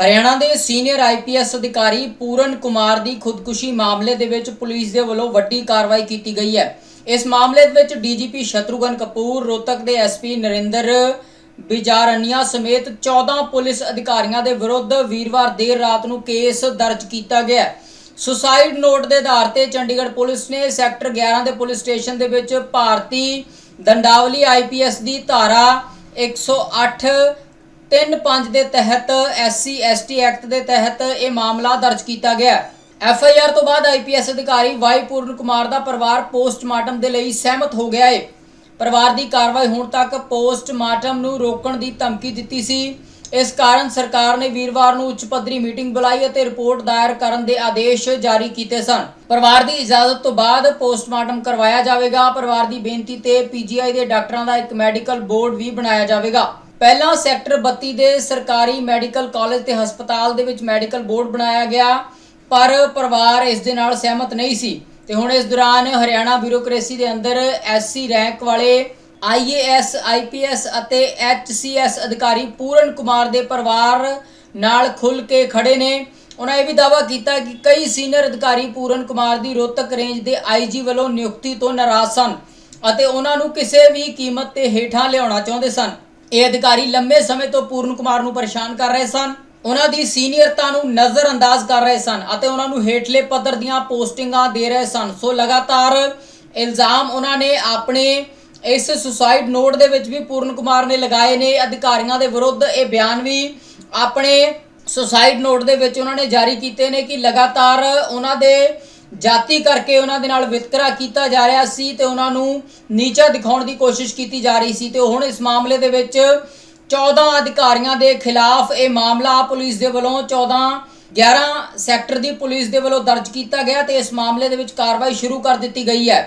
ਹਰਿਆਣਾ ਦੇ senior IPS ਅਧਿਕਾਰੀ ਪੂਰਨ ਕੁਮਾਰ ਦੀ ਖੁਦਕੁਸ਼ੀ ਮਾਮਲੇ ਦੇ ਵਿੱਚ ਪੁਲਿਸ ਦੇ ਵੱਲੋਂ ਵੱਡੀ ਕਾਰਵਾਈ ਕੀਤੀ ਗਈ ਹੈ। ਇਸ ਮਾਮਲੇ ਦੇ ਵਿੱਚ ਡੀਜੀਪੀ ਸ਼ਤਰੂਘਨ ਕਪੂਰ, ਰੋਹਤਕ ਦੇ ਐਸਪੀ ਨਰਿੰਦਰ ਬਿਜਾਰਨੀਆ ਸਮੇਤ 14 ਪੁਲਿਸ ਅਧਿਕਾਰੀਆਂ ਦੇ ਵਿਰੁੱਧ ਵੀਰਵਾਰ ਦੇਰ ਰਾਤ ਨੂੰ ਕੇਸ ਦਰਜ ਕੀਤਾ ਗਿਆ। ਹੈ ਸੁਸਾਈਡ ਨੋਟ ਦੇ ਆਧਾਰ ਤੇ ਚੰਡੀਗੜ੍ਹ ਪੁਲਿਸ ਨੇ ਸੈਕਟਰ 11 ਦੇ ਪੁਲਿਸ ਸਟੇਸ਼ਨ ਦੇ ਵਿੱਚ ਭਾਰਤੀ ਦੰਡਾਵਲੀ ਆਈਪੀਐਸ ਦੀ ਧਾਰਾ 108 3-5 ਦੇ ਤਹਿਤ ਐਸਸੀ ਐਸਟੀ ਐਕਟ ਦੇ ਤਹਿਤ ਇਹ ਮਾਮਲਾ ਦਰਜ ਕੀਤਾ ਗਿਆ ਐਫ ਆਈ ਆਰ ਤੋਂ ਬਾਅਦ ਆਈਪੀਐਸ ਅਧਿਕਾਰੀ ਵਾਈ ਪੂਰਨ ਕੁਮਾਰ ਦਾ ਪਰਿਵਾਰ ਪੋਸਟਮਾਰਟਮ ਦੇ ਲਈ ਸਹਿਮਤ ਹੋ ਗਿਆ ਏ। ਪਰਿਵਾਰ ਦੀ ਕਾਰਵਾਈ ਹੁਣ ਤੱਕ ਪੋਸਟਮਾਰਟਮ ਨੂੰ ਰੋਕਣ ਦੀ ਧਮਕੀ ਦਿੱਤੀ ਸੀ। ਇਸ ਕਾਰਨ ਸਰਕਾਰ ਨੇ ਵੀਰਵਾਰ ਨੂੰ ਉੱਚ ਪੱਧਰੀ ਮੀਟਿੰਗ ਬੁਲਾਈ ਅਤੇ ਰਿਪੋਰਟ ਦਾਇਰ ਕਰਨ ਦੇ ਆਦੇਸ਼ ਜਾਰੀ ਕੀਤੇ ਸਨ। ਪਰਿਵਾਰ ਦੀ ਇਜਾਜ਼ਤ ਤੋਂ ਬਾਅਦ ਪੋਸਟਮਾਰਟਮ ਕਰਵਾਇਆ ਜਾਵੇਗਾ। ਪਰਿਵਾਰ ਦੀ ਬੇਨਤੀ ਤੇ ਪੀਜੀਆਈ ਦੇ ਡਾਕਟਰਾਂ ਦਾ ਇੱਕ ਮੈਡੀਕਲ ਬੋਰਡ ਵੀ ਬਣਾਇਆ ਜਾਵੇਗਾ। ਪਹਿਲਾਂ ਸੈਕਟਰ 32 ਦੇ ਸਰਕਾਰੀ ਮੈਡੀਕਲ ਕਾਲਜ ਤੇ ਹਸਪਤਾਲ ਦੇ ਵਿੱਚ ਮੈਡੀਕਲ ਬੋਰਡ ਬਣਾਇਆ ਗਿਆ, ਪਰ ਪਰਿਵਾਰ ਇਸ ਦੇ ਨਾਲ ਸਹਿਮਤ ਨਹੀਂ ਸੀ। ਤੇ ਹੁਣ ਇਸ ਦੌਰਾਨ ਹਰਿਆਣਾ ਬਿਊਰੋਕ੍ਰੇਸੀ ਦੇ ਅੰਦਰ ਐਸਸੀ ਰੈਂਕ ਵਾਲੇ ਆਈਏਐਸ ਆਈਪੀਐਸ ਅਤੇ ਐਚਸੀਐਸ ਅਧਿਕਾਰੀ ਪੂਰਨ ਕੁਮਾਰ ਦੇ ਪਰਿਵਾਰ ਨਾਲ ਖੁੱਲ ਕੇ ਖੜੇ ਨੇ। ਉਹਨਾਂ ਇਹ ਵੀ ਦਾਅਵਾ ਕੀਤਾ ਕਿ ਕਈ ਸੀਨੀਅਰ ਅਧਿਕਾਰੀ ਪੂਰਨ ਕੁਮਾਰ ਦੀ ਰੋਹਤਕ ਰੇਂਜ ਦੇ ਆਈਜੀ ਵੱਲੋਂ ਨਿਯੁਕਤੀ ਤੋਂ ਨਾਰਾਜ਼ ਸਨ ਅਤੇ ਉਹਨਾਂ ਨੂੰ ਕਿਸੇ ਵੀ ਕੀਮਤ ਤੇ ਹੇਠਾਂ ਲਿਆਉਣਾ ਚਾਹੁੰਦੇ ਸਨ। ਇਹ ਅਧਿਕਾਰੀ ਲੰਬੇ ਸਮੇਂ ਤੋਂ ਪੂਰਨ ਕੁਮਾਰ ਨੂੰ ਪਰੇਸ਼ਾਨ ਕਰ ਰਹੇ ਸਨ। ਉਹਨਾਂ ਦੀ ਸੀਨੀਅਰਤਾ ਨੂੰ ਨਜ਼ਰਅੰਦਾਜ਼ ਕਰ ਰਹੇ ਸਨ ਅਤੇ ਉਹਨਾਂ ਨੂੰ ਹੇਠਲੇ ਪੱਧਰ ਦੀਆਂ ਪੋਸਟਿੰਗਾਂ ਦੇ ਰਹੇ ਸਨ। ਸੋ ਲਗਾਤਾਰ ਇਲਜ਼ਾਮ ਉਹਨਾਂ ਨੇ ਆਪਣੇ ਇਸ ਸੁਸਾਈਡ ਨੋਟ ਦੇ ਵਿੱਚ ਵੀ ਪੂਰਨ ਕੁਮਾਰ ਨੇ ਲਗਾਏ ਨੇ। ਅਧਿਕਾਰੀਆਂ ਦੇ ਵਿਰੁੱਧ ਇਹ ਬਿਆਨ ਵੀ ਆਪਣੇ ਸੁਸਾਈਡ ਨੋਟ ਦੇ ਵਿੱਚ ਉਹਨਾਂ ਨੇ ਜਾਰੀ ਕੀਤੇ ਨੇ ਕਿ ਲਗਾਤਾਰ ਉਹਨਾਂ ਦੇ ਜਾਤੀ ਕਰਕੇ ਉਹਨਾਂ ਦੇ ਨਾਲ ਵਿਤਕਰਾ ਕੀਤਾ ਜਾ ਰਿਹਾ ਸੀ ਤੇ ਉਹਨਾਂ ਨੂੰ ਨੀਚਾ ਦਿਖਾਉਣ ਦੀ ਕੋਸ਼ਿਸ਼ ਕੀਤੀ ਜਾ ਰਹੀ ਸੀ ਤੇ ਹੁਣ ਇਸ ਮਾਮਲੇ ਦੇ ਵਿੱਚ 14 ਅਧਿਕਾਰੀਆਂ ਦੇ ਖਿਲਾਫ ਇਹ ਮਾਮਲਾ ਪੁਲਿਸ ਦੇ ਵੱਲੋਂ 14 11 ਸੈਕਟਰ ਦੀ ਪੁਲਿਸ ਦੇ ਵੱਲੋਂ ਦਰਜ ਕੀਤਾ ਗਿਆ ਤੇ ਇਸ ਮਾਮਲੇ ਦੇ ਵਿੱਚ ਕਾਰਵਾਈ ਸ਼ੁਰੂ ਕਰ ਦਿੱਤੀ ਗਈ ਹੈ।